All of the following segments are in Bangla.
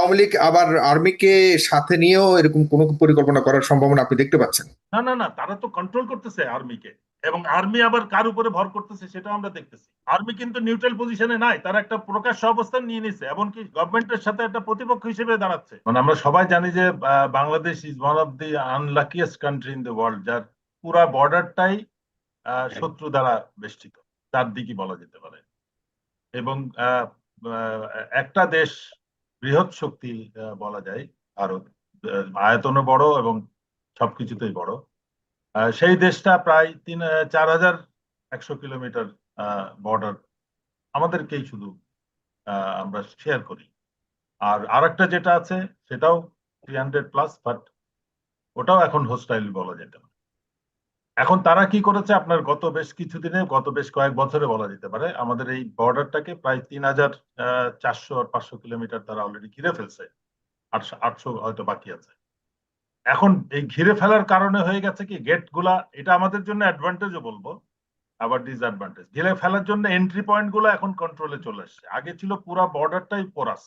আওয়ামী লীগ আবার আর্মিকে সাথে নিয়েও এরকম কোনো পরিকল্পনা করার সম্ভাবনা আপনি দেখতে পাচ্ছেন? না না না তারা তো কন্ট্রোল করতেছে আর্মিকে। এবং আর্মি আবার কার উপরে ভর করতেছে আমরা দেখতেছি। আর্মি কিন্তু নিউট্রাল পজিশনে নাই তারা একটা প্রকাশ্য অবস্থান নিয়ে নিছে এমনকি গভর্নমেন্টের সাথে একটা প্রতিপক্ষ হিসেবে দাঁড়াচ্ছে। মানে আমরা সবাই জানি যে Bangladesh is one of the unluckiest country in the world যার পুরা বর্ডারটাই শত্রু দ্বারা বেষ্টিত। চারদিকে বলা যেতে পারে। এবং একটা দেশ বৃহৎ শক্তি বলা যায়। ভারত আয়তনও বড় এবং সবকিছুতেই বড়। সেই দেশটা প্রায় তিন চার হাজার একশো কিলোমিটার বর্ডার আমাদেরকেই শুধু আমরা শেয়ার করি। আর আরেকটা যেটা আছে সেটাও থ্রি হান্ড্রেড প্লাস বাট ওটাও এখন হোস্টাইল বলা যেতে এখন তারা কি করেছে? আপনার গত বেশ কিছুদিনে, গত বেশ কয়েক বছরে বলা যেতে পারে, আমাদের এই বর্ডারটাকে প্রায় তিন হাজার চারশো আর পাঁচশো কিলোমিটার তারা অলরেডি ঘিরে ফেলছে। আটশো আটশো হয়তো বাকি আছে। এখন এই ঘিরে ফেলার কারণে হয়ে গেছে কি গেটগুলা এটা আমাদের জন্য অ্যাডভান্টেজও বলব, আবার ডিসঅ্যাডভান্টেজ ঘিরে ফেলার জন্য এন্ট্রি পয়েন্টগুলো এখন কন্ট্রোলে চলে আসছে আগে ছিল পুরো বর্ডারটাই পোরাস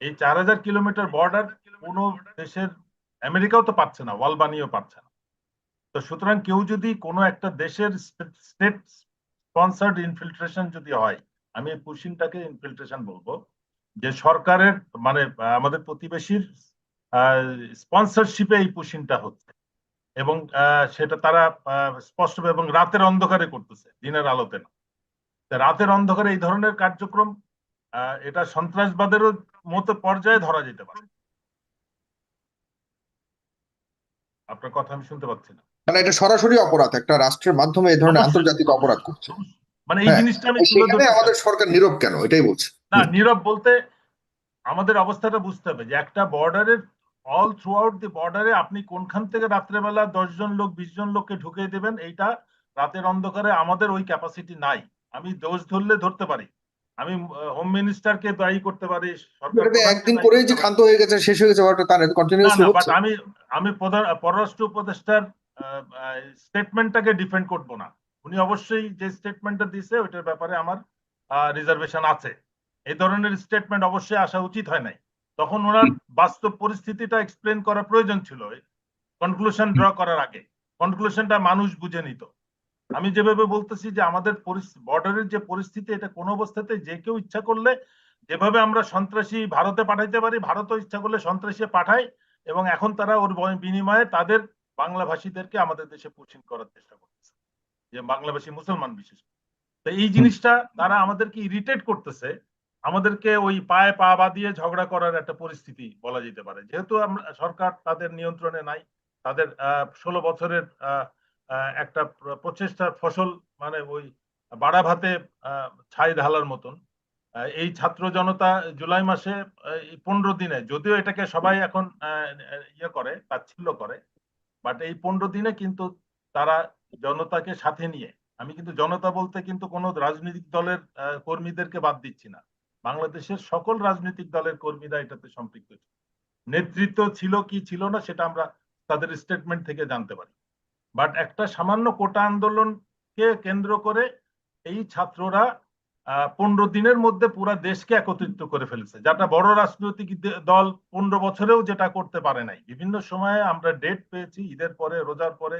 এই চার হাজার কিলোমিটার বর্ডার কোনো দেশের, আমেরিকাও তো পাচ্ছে না, ওয়ালবানিও পাচ্ছে না। তো সুতরাং কেউ যদি কোনো একটা দেশের স্টেট স্পন্সার্ড ইনফিল্ট্রেশন যদি হয়, আমি পুশিংটাকে ইনফিল্ট্রেশন বলব, যে সরকারের মানে আমাদের প্রতিবেশীর স্পন্সরশিপে এই পুশিংটা হচ্ছে। এবং সেটা তারা স্পষ্ট এবং রাতের অন্ধকারে করতেছে, দিনের আলোতে না। রাতের অন্ধকারে এই ধরনের কার্যক্রম এটা সন্ত্রাসবাদেরও মতো পর্যায়ে ধরা যেতে পারে। আপনার কথা আমি শুনতে পাচ্ছি না। মানে এটা সরাসরি অপরাধ একটা রাষ্ট্রের মাধ্যমে এই ধরনের আন্তর্জাতিক অপরাধ করছে। মানে এই হ্যাঁ, জিনিসটা আমি সেখানে আমাদের সরকার নীরব কেন? এটাই বলছি। না নীরব বলতে আমাদের অবস্থাটা বুঝতে হবে যে একটা বর্ডারের অল থ্রু আউট দি বর্ডারে আপনি কোনখান থেকে রাত্রেবেলা দশ জন লোক বিশ জন লোককে ঢুকিয়ে দেবেন এইটা রাতের অন্ধকারে আমাদের ওই ক্যাপাসিটি নাই। আমি দোষ ধরলে ধরতে পারি। আমি হোম মিনিস্টারকে দায়ী করতে পারি একদিন করেই যে। ক্ষান্ত হয়ে গেছে শেষ হয়ে গেছে তার বাট হচ্ছে। আমি আমি পররাষ্ট্র উপদেষ্টার স্টেটমেন্টটাকে ডিফেন্ড করব না। উনি অবশ্যই যে স্টেটমেন্টটা দিছে ওইটার ব্যাপারে আমার রিজার্ভেশন আছে। এই ধরনের স্টেটমেন্ট অবশ্যই আসা উচিত হয় নাই। তখন ওনার বাস্তব পরিস্থিতিটা এক্সপ্লেন করা প্রয়োজন ছিল কনক্লুশন ড্র করার আগে। কনক্লুশনটা মানুষ বুঝে নিত। আমি যেভাবে বলতেছি যে আমাদের বর্ডারের যে পরিস্থিতি এটা কোনো অবস্থাতে যে কেউ ইচ্ছা করলে যেভাবে আমরা সন্ত্রাসী ভারতে পাঠাইতে পারি ভারতও ইচ্ছা করলে সন্ত্রাসী পাঠায় এবং এখন তারা ওর বিনিময়ে তাদের বাংলা ভাষীদেরকে আমাদের দেশে পুচিন করার চেষ্টা করতেছে যে বাংলাভাষী মুসলমান বিশেষ। তো এই জিনিসটা তারা আমাদেরকে ইরিটেট করতেছে আমাদেরকে ওই পায়ে পা বাঁধিয়ে ঝগড়া করার একটা পরিস্থিতি বলা যেতে পারে। যেহেতু আমরা সরকার তাদের নিয়ন্ত্রণে নাই তাদের আহ ষোলো বছরের আহ, একটা প্রচেষ্টার ফসল মানে ওই বাড়া ভাতে ছাই ঢালার মতন। এই ছাত্র জনতা জুলাই মাসে পনেরো দিনে, যদিও এটাকে সবাই এখন ইয়ে করে তাচ্ছিল্য করে বাট এই পনেরো দিনে কিন্তু তারা জনতাকে সাথে নিয়ে, আমি কিন্তু জনতা বলতে কিন্তু কোনো রাজনৈতিক দলের কর্মীদেরকে বাদ দিচ্ছি না। বাংলাদেশের সকল রাজনৈতিক দলের কর্মীরা এটাতে সম্পৃক্ত ছিল। নেতৃত্ব ছিল কি ছিল না, সেটা আমরা তাদের স্টেটমেন্ট থেকে জানতে পারি। বাট একটা সামান্য কোটা আন্দোলনকে কেন্দ্র করে এই ছাত্ররা পনেরো দিনের মধ্যে পুরো দেশকে একত্রিত করে ফেলেছে। যেটা বড় রাজনৈতিক দল পনেরো বছরেও যেটা করতে পারে নাই। বিভিন্ন সময়ে আমরা ডেট পেয়েছি, ঈদের পরে, রোজার পরে,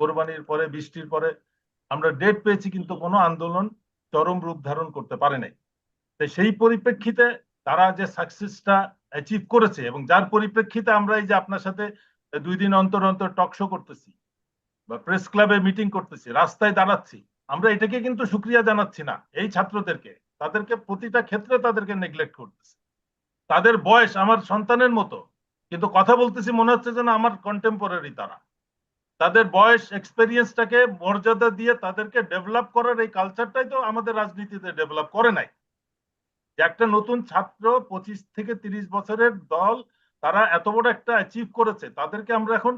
কোরবানির পরে, বৃষ্টির পরে, আমরা ডেট পেয়েছি কিন্তু কোনো আন্দোলন চরম রূপ ধারণ করতে পারে নাই। তো সেই পরিপ্রেক্ষিতে তারা যে সাকসেসটা অ্যাচিভ করেছে এবং যার পরিপ্রেক্ষিতে আমরা এই যে আপনার সাথে দুই দিন অন্তর অন্তর টকশো করতেছি বা প্রেস ক্লাবে মিটিং করতেছি, রাস্তায় দাঁড়াচ্ছি। আমরা এটাকে কিন্তু সুক্রিয়া জানাচ্ছি না, এই ছাত্রদেরকে। তাদেরকে প্রতিটা ক্ষেত্রে তাদেরকে নেগলেক্ট করতেছি। তাদের বয়স আমার সন্তানের মতো, কিন্তু কথা বলতেছি মনে হচ্ছে যেন আমার কন্টেম্পোরারি তারা। তাদের বয়স এক্সপেরিয়েন্সটাকে মর্যাদা দিয়ে তাদেরকে ডেভেলপ করার এই কালচারটাই তো আমাদের রাজনীতিতে ডেভেলপ করে নাই। যে একটা নতুন ছাত্র পঁচিশ থেকে তিরিশ বছরের দল তারা এত বড় একটা অ্যাচিভ করেছে, তাদেরকে আমরা এখন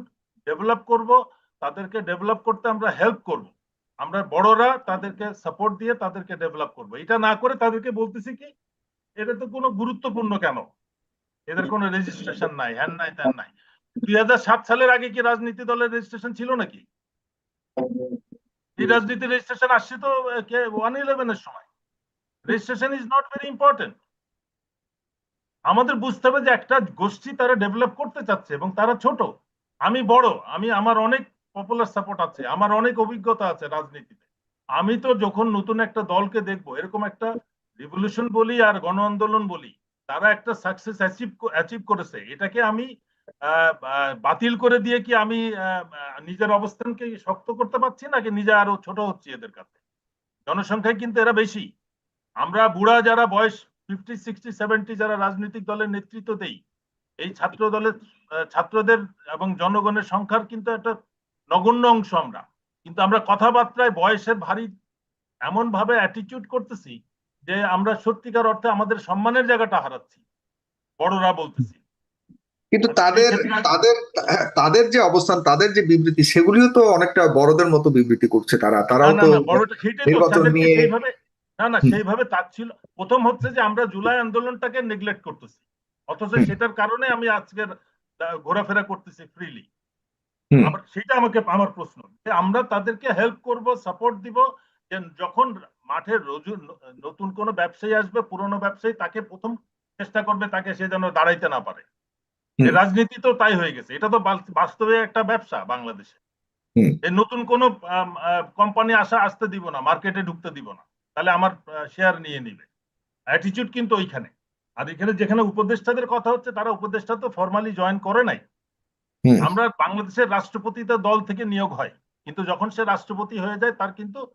ডেভেলপ করব। তাদেরকে ডেভেলপ করতে আমরা হেল্প করব। আমরা বড়রা তাদেরকে সাপোর্ট দিয়ে তাদেরকে ডেভেলপ করব। এটা না করে তাদেরকে বলতেছি কি, এটা তো কোনো গুরুত্বপূর্ণ কেন? এদের কোনো রেজিস্ট্রেশন নাই হ্যান নাই, ত্যান নাই। দুই হাজার সাত সালের আগে কি রাজনীতি দলের রেজিস্ট্রেশন ছিল নাকি? এই রাজনীতি রেজিস্ট্রেশন আসছে তো ওয়ান ইলেভেনের সময়। Registration is not very important আমাদের বুঝতে হবে যে একটা গোষ্ঠী তারা ডেভেলপ করতে চাচ্ছে এবং তারা ছোট। আমি বড়, আমি, আমার অনেক পপুলার সাপোর্ট আছে, আমার অনেক অভিজ্ঞতা আছে রাজনীতিতে। আমি তো যখন নতুন একটা দলকে দেখব, এরকম একটা রিভলিউশন বলি আর গণ আন্দোলন বলি, তারা একটা সাকসেস অ্যাচিভ অ্যাচিভ করেছে। এটাকে আমি বাতিল করে দিয়ে কি আমি নিজের অবস্থানকে শক্ত করতে পারছি নাকি নিজে আরও ছোট হচ্ছি এদের কাছে? জনসংখ্যায় কিন্তু এরা বেশি। আমরা বুড়া যারা বয়স ফিফটি সিক্সটি সেভেন্টি যারা রাজনৈতিক দলের নেতৃত্ব দেই, এই ছাত্র দলের ছাত্রদের এবং জনগণের সংখ্যার কিন্তু একটা নগণ্য অংশ আমরা কিন্তু আমরা কথাবার্তায় বয়সের ভারী এমন ভাবে অ্যাটিটিউড করতেছি যে আমরা সত্যিকার অর্থে আমাদের সম্মানের জায়গাটা হারাচ্ছি। বড়রা বলতেছি। কিন্তু তাদের তাদের তাদের যে অবস্থান তাদের যে বিবৃতি সেগুলিও তো অনেকটা বড়দের মতো বিবৃতি করছে তারা। তারাও তো নির্বাচন নিয়ে- না না সেইভাবে তার ছিল প্রথম হচ্ছে যে আমরা জুলাই আন্দোলনটাকে নেগলেক্ট করতেছি। অথচ সেটার কারণে আমি আজকের ঘোরাফেরা করতেছি ফ্রিলি আবার সেটা আমাকে আমার প্রশ্ন। যে আমরা তাদেরকে হেল্প করব সাপোর্ট দিব যে যখন মাঠে রোজু নতুন কোনো ব্যবসায়ী আসবে পুরনো ব্যবসায়ী তাকে প্রথম চেষ্টা করবে তাকে সে যেন দাঁড়াইতে না পারে। রাজনীতি তো তাই হয়ে গেছে। এটা তো বাস্তবে একটা ব্যবসা বাংলাদেশে। এই নতুন কোন কোম্পানি আসা আসতে দিব না মার্কেটে ঢুকতে দিব না। তাহলে আমার শেয়ার নিয়ে নিবে। অ্যাটিচিউড কিন্তু ওইখানে। আর এখানে যেখানে উপদেষ্টাদের কথা হচ্ছে তারা উপদেষ্টা তো ফর্মালি জয়েন করে নাই। আমরা বাংলাদেশের রাষ্ট্রপতিতে দল থেকে নিয়োগ হয়। কিন্তু যখন সে রাষ্ট্রপতি হয়ে যায় তার কিন্তু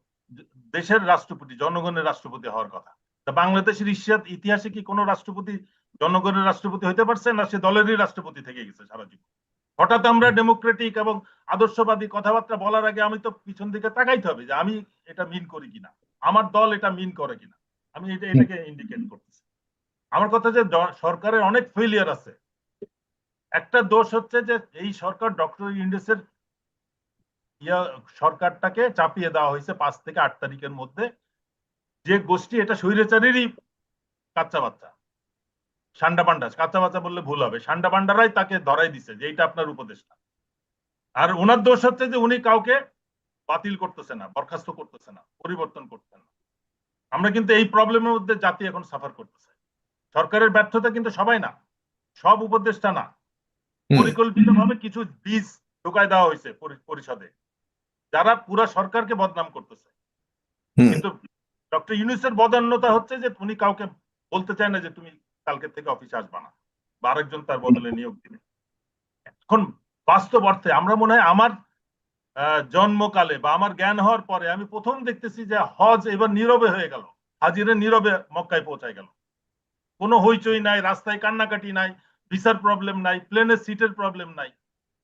দেশের রাষ্ট্রপতি জনগণের রাষ্ট্রপতি হওয়ার কথা। তা বাংলাদেশের ইতিহাস- ইতিহাসে কি কোনো রাষ্ট্রপতি জনগণের রাষ্ট্রপতি হইতে পারছে না? সে দলেরই রাষ্ট্রপতি থেকে গেছে সারা জীবন। হঠাৎ আমরা ডেমোক্রেটিক এবং আদর্শবাদী কথাবার্তা বলার আগে আমি তো পিছন দিকে তাকাইতে হবে যে আমি এটা মিন করি কিনা? আমার দল এটা মিন করে কিনা? আমি এটা এটাকে ইন্ডিকেট করতেছি। আমার কথা যে সরকারের অনেক ফেলিয়ার আছে। একটা দোষ হচ্ছে যে এই সরকার ডক্টর ইন্ডেসের ইয়া সরকারটাকে চাপিয়ে দেওয়া হয়েছে পাঁচ থেকে আট তারিখের মধ্যে। যে গোষ্ঠী, এটা স্বৈরাচারেরই কাচ্চা বাচ্চা। সান্ডা পান্ডা, কাঁচা বাচ্চা বললে ভুল হবে। সান্ডা পান্ডারাই তাকে ধরাই দিছে, যে এইটা আপনার আর ওনার দোষ হচ্ছে যে উনি কাউকে বাতিল করতেছে না, বরখাস্ত করতেছে না, পরিবর্তন করতেছে না। আমরা কিন্তু এই প্রবলেমের মধ্যে জাতি এখন সাফার করতেছে। সরকারের ব্যর্থতা কিন্তু সবাই না, সব উপদেষ্টা না। পরিকল্পিতভাবে কিছু বীজ ঢুকায় দেওয়া হয়েছে পরিষদে। যারা পুরা সরকারকে বদনাম করতেছে। কিন্তু ডক্টর ইউনুসের বদান্যতা হচ্ছে যে উনি কাউকে বলতে চায় না যে তুমি কালকে থেকে অফিসে আসবা না বা আরেকজন তার বদলে নিয়োগ দিবে। এখন বাস্তব অর্থে আমরা মনে হয় আমার জন্মকালে বা আমার জ্ঞান হওয়ার পরে আমি প্রথম দেখতেছি যে হজ এবার নীরবে হয়ে গেল। হাজিরে নীরবে মক্কায় পৌঁছায় গেল। কোনো হইচই নাই রাস্তায় কান্নাকাটি নাই ভিসার প্রবলেম নাই প্লেনের সিটের প্রবলেম নাই।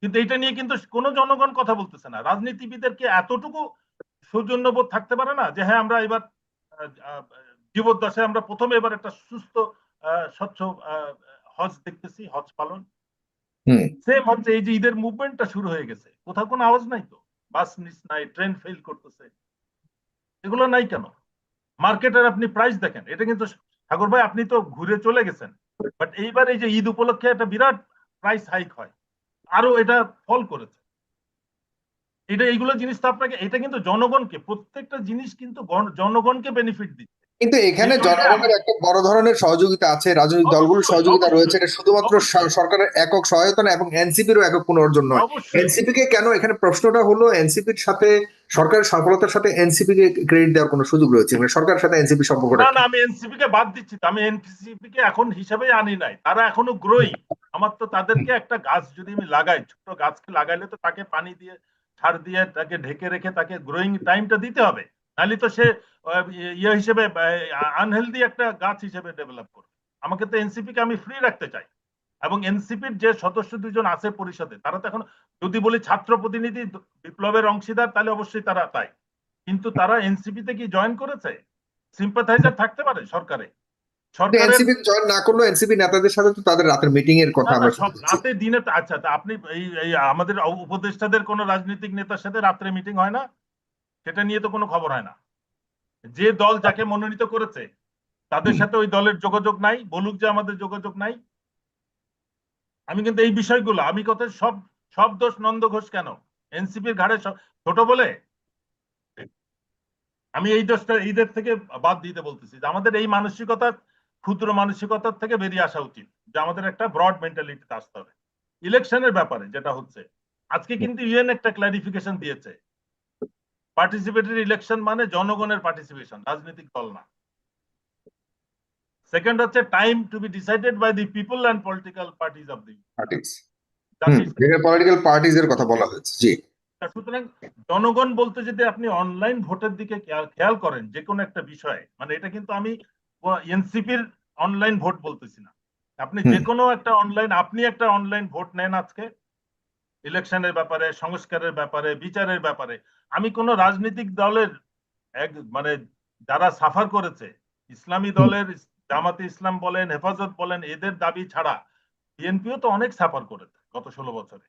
কিন্তু এটা নিয়ে কিন্তু কোনো জনগণ কথা বলতেছে না। রাজনীতিবিদদেরকে এতটুকু সৌজন্যবোধ থাকতে পারে না যে হ্যাঁ আমরা এবার জীবদ্দশায় আমরা প্রথমে এবার একটা সুস্থ স্বচ্ছ হজ দেখতেছি হজ পালন। সেম হচ্ছে এই যে ঈদের মুভমেন্টটা শুরু হয়ে গেছে। কোথাও কোনো আওয়াজ নাই তো? বাস মিস নাই ট্রেন ফেল করতেছে। এগুলো নাই কেন? মার্কেটের আপনি প্রাইস দেখেন। এটা কিন্তু ঠাকুর ভাই আপনি তো ঘুরে চলে গেছেন। বাট এইবার এই যে ঈদ উপলক্ষে একটা বিরাট প্রাইস হাইক হয়। আরও এটা ফল করেছে। এটা, এইগুলো জিনিস তো আপনাকে, এটা কিন্তু জনগণকে, প্রত্যেকটা জিনিস কিন্তু জনগণকে বেনিফিট দিচ্ছে। কিন্তু এখানে জনগণের একটা বড় ধরনের সহযোগিতা আছে রাজনৈতিক দলগুলোর সহযোগিতা রয়েছে। এটা শুধুমাত্র সরকারের একক সহায়তা না এবং এনসিপিরও একক কোনো অর্জন নয়। এনসিপি কে কেন? এখানে প্রশ্নটা হলো এনসিপির সাথে সরকারের সফলতার সাথে এনসিপি কে ক্রেডিট দেওয়ার কোনো সুযোগ রয়েছে? মানে সরকারের সাথে এনসিপি সম্পর্কটা না না আমি এনসিপি কে বাদ দিচ্ছি। আমি এনসিপি কে এখন হিসাবে আনি নাই। তারা এখনও গ্রোই আমার তো তাদেরকে একটা গাছ যদি আমি লাগাই ছোট গাছকে লাগাইলে তো তাকে পানি দিয়ে সার দিয়ে তাকে ঢেকে রেখে তাকে গ্রোয়িং টাইমটা দিতে হবে। নাহলে তো সে ইয়ে হিসেবে আনহেলদি একটা গাছ হিসেবে ডেভেলপ করবে। আমাকে তো এনসিপি কে আমি ফ্রি রাখতে চাই। এবং এনসিপির যে সদস্য দুজন আছে পরিষদে তারা তো এখন যদি বলি ছাত্র প্রতিনিধি বিপ্লবের অংশীদার তাহলে অবশ্যই তারা তাই। কিন্তু তারা এনসিপি তে কি জয়েন করেছে? সিম্পাথাইজার থাকতে পারে সরকারে? সরকারের এনসিপি জয়েন না করলেও এনসিপি নেতাদের সাথে তো তাদের রাতের মিটিং এর কথা না, না, আমরা সব শুনছি। রাতে দিনে আচ্ছা আপনি এই এই আমাদের উপদেষ্টাদের কোন রাজনৈতিক নেতার সাথে রাত্রে মিটিং হয় না? সেটা নিয়ে তো কোনো খবর হয় না। যে দল যাকে মনোনীত করেছে তাদের সাথে ওই দলের যোগাযোগ নাই বলুক যে আমাদের যোগাযোগ নাই। আমি কিন্তু এই বিষয়গুলো আমি কথা সব সব দোষ নন্দ ঘোষ কেন? এনসিপির ঘাড়ে ছোট বলে? আমি এই দোষটা ঈদের থেকে বাদ দিতে বলতেছি যে আমাদের এই মানসিকতা ক্ষুদ্র মানসিকতার থেকে বেরিয়ে আসা উচিত যে আমাদের একটা ব্রড মেন্টালিটিতে আসতে হবে। ইলেকশনের ব্যাপারে যেটা হচ্ছে আজকে কিন্তু ইউএন একটা ক্লারিফিকেশন দিয়েছে। পার্টিসিপেটরি ইলেকশন মানে জনগণের পার্টিসিপেশন রাজনৈতিক দল না। সেকেন্ড হচ্ছে time to be decided by the people and political parties of the parties political parties এর কথা বলা হয়েছে জি। সুতরাং জনগণ বলতে যদি আপনি অনলাইন ভোটের দিকে খেয়াল- করেন যে কোনো একটা বিষয়ে মানে এটা কিন্তু আমি এনসিপির অনলাইন ভোট বলতেছি না। আপনি। যে কোনো একটা অনলাইন আপনি একটা অনলাইন ভোট নেন আজকে ইলেকশনের ব্যাপারে সংস্কারের ব্যাপারে বিচারের ব্যাপারে। আমি কোনো রাজনৈতিক দলের এক মানে যারা সাফার করেছে ইসলামী দলের জামাতে ইসলাম বলেন হেফাজত বলেন এদের দাবি ছাড়া বিএনপিও তো অনেক সাফার করেছে গত ষোলো বছরে।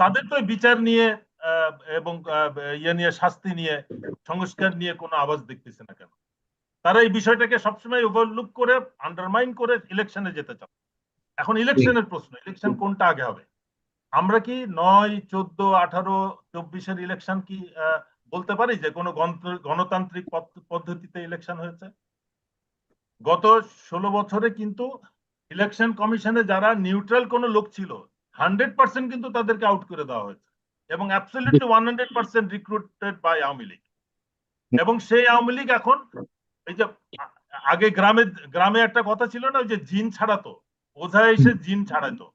তাদের তো বিচার নিয়ে আহ, এবং ইয়ে নিয়ে শাস্তি নিয়ে সংস্কার নিয়ে কোনো আওয়াজ দেখতেছে না কেন? তারা এই বিষয়টাকে সবসময় ওভারলুক করে আন্ডারমাইন করে ইলেকশনে যেতে চান এখন ইলেকশনের প্রশ্ন ইলেকশন কোনটা আগে হবে? আমরা কি নয় চোদ্দ আঠারো চব্বিশের ইলেকশন কি বলতে পারি যে কোনো গণতান্ত্রিক পদ্ধ- পদ্ধতিতে ইলেকশন হয়েছে? গত ষোলো বছরে কিন্তু ইলেকশন কমিশনে যারা নিউট্রাল কোনো লোক ছিল হান্ড্রেড পার্সেন্ট কিন্তু তাদেরকে আউট করে দেওয়া হয়েছে এবং absolutely one hundred percent recruited by Awami League. এবং সেই আওয়ামী লীগ এখন এই যে আগে গ্রামে গ্রামে একটা কথা ছিল না ওই যে জিন ছাড়াতো ওঝা এসে জিন ছাড়াতো।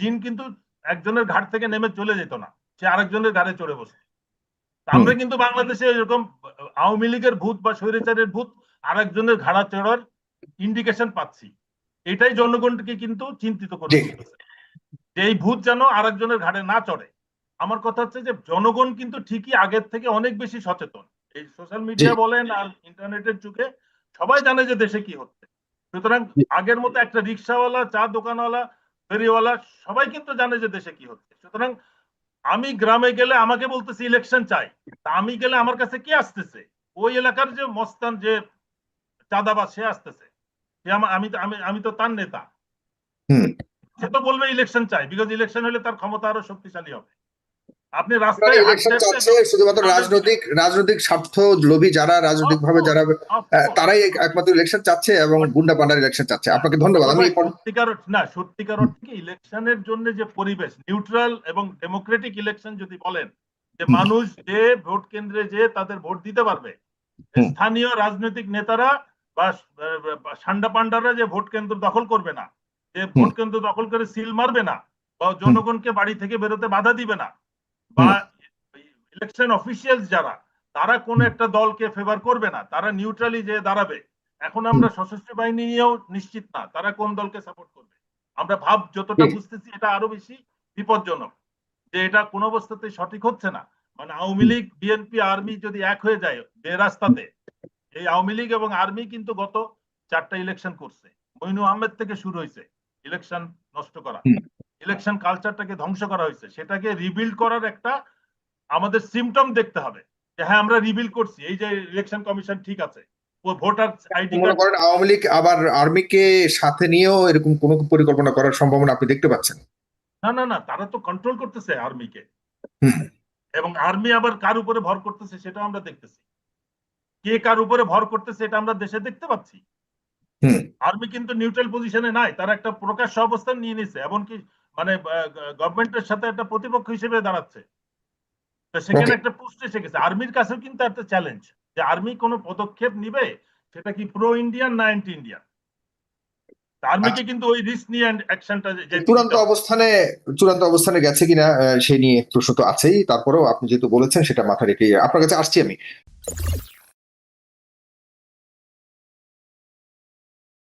জিন কিন্তু একজনের ঘাট থেকে নেমে চলে যেত না সে আরেকজনের ঘাড়ে চড়ে বসে। আমরা কিন্তু বাংলাদেশে এরকম আওয়ামী লীগের ভূত বা স্বৈরাচারের ভূত আরেকজনের ঘাড়া চড়ার ইন্ডিকেশন পাচ্ছি। এটাই জনগণকে কিন্তু চিন্তিত করে যে এই ভূত যেন আরেকজনের ঘাড়ে না চড়ে। আমার কথা হচ্ছে যে জনগণ কিন্তু ঠিকই আগের থেকে অনেক বেশি সচেতন। এই সোশ্যাল মিডিয়া বলেন আর ইন্টারনেটের যুগে সবাই জানে যে দেশে কি হচ্ছে। সুতরাং আগের মতো একটা রিক্সাওয়ালা চা দোকানওয়ালা ফেরিওয়ালা সবাই কিন্তু জানে যে দেশে কি হচ্ছে। সুতরাং আমি গ্রামে গেলে আমাকে বলতেছে ইলেকশন চাই। তা আমি গেলে আমার কাছে কি আসতেছে? ওই এলাকার যে মস্তান যে চাঁদাবাজ সে আসতেছে। সে আমি তো- আমি আমি তো তার নেতা। সে তো বলবে ইলেকশন চাই বিকজ ইলেকশন হলে তার ক্ষমতা আরও শক্তিশালী হবে। আপনি রাস্তায় শুধুমাত্র রাজনৈতিক রাজনৈতিক স্বার্থ লোভী যারা রাজনৈতিক ভাবে যারা তারাই একমাত্র ইলেকশন চাচ্ছে এবং গুন্ডা পান্ডার ইলেকশন চাচ্ছে। আপনাকে ধন্যবাদ। আমি সত্যিকার না সত্যিকার অর্থে ইলেকশনের জন্য যে পরিবেশ নিউট্রাল এবং ডেমোক্রেটিক ইলেকশন যদি বলেন যে মানুষ যে ভোট কেন্দ্রে যে তাদের ভোট দিতে পারবে স্থানীয় রাজনৈতিক নেতারা বা বা সান্ডা পান্ডারা যে ভোট কেন্দ্র দখল করবে না যে ভোট কেন্দ্র দখল করে সিল মারবে না বা জনগণকে বাড়ি থেকে বেরোতে বাধা দিবে না বা ইলেকশন অফিসিয়ালস যারা তারা কোন একটা দলকে ফেভার করবে না তারা নিউট্রালি যে দাঁড়াবে। এখন আমরা সশস্ত্র বাহিনী নিয়েও নিশ্চিত না তারা কোন দলকে সাপোর্ট করবে। আমরা ভাব যতটা বুঝতেছি এটা আরও বেশি বিপজ্জনক যে এটা কোন অবস্থাতে সঠিক হচ্ছে না। মানে আওয়ামী লীগ বিএনপি আর্মি যদি এক হয়ে যায় বেরাস্তাতে এই আওয়ামী লীগ এবং আর্মি কিন্তু গত চারটা ইলেকশন করছে। মইনু আহমেদ থেকে শুরু হয়েছে। ইলেকশন নষ্ট করা। ইলেকশন কালচারটাকে ধ্বংস করা হয়েছে। সেটাকে রিবিল্ড করার একটা আমাদের সিমটম দেখতে হবে যে হ্যাঁ আমরা রিবিল্ড করছি। এই যে ইলেকশন কমিশন ঠিক আছে। ভোটার আইডি মনে করেন আওয়ামী লীগ আবার আর্মিকে সাথে নিয়েও এরকম কোনো পরিকল্পনা করার সম্ভাবনা আপনি দেখতে পাচ্ছেন? না না না তারা তো কন্ট্রোল করতেছে আর্মিকে। এবং আর্মি আবার কার উপরে ভর করতেছে সেটাও আমরা দেখতেছি। কে কার উপরে ভর করতেছে এটা আমরা দেশে দেখতে পাচ্ছি। আর্মি কিন্তু নিউট্রাল পজিশনে নাই তারা একটা প্রকাশ্য অবস্থান নিয়ে নিছে এমনকি মানে গভর্নমেন্টের সাথে একটা প্রতিপক্ষ হিসেবে দাঁড়াচ্ছে। তো সেখানে একটা পোস্ট এসে গেছে। আর্মির কাছেও কিন্তু একটা চ্যালেঞ্জ যে আর্মি কোনো পদক্ষেপ নিবে? সেটা কি প্রো ইন্ডিয়ান না অ্যান্টি ইন্ডিয়ান আর্মিকে কিন্তু ওই রিস্ক নিয়ে অ্যাকশনটা চূড়ান্ত অবস্থানে চূড়ান্ত অবস্থানে গেছে কিনা সেই নিয়ে প্রশ্ন তো আছেই। তারপরেও আপনি যেহেতু বলেছেন সেটা মাথা রেখে আপনার কাছে আসছি আমি।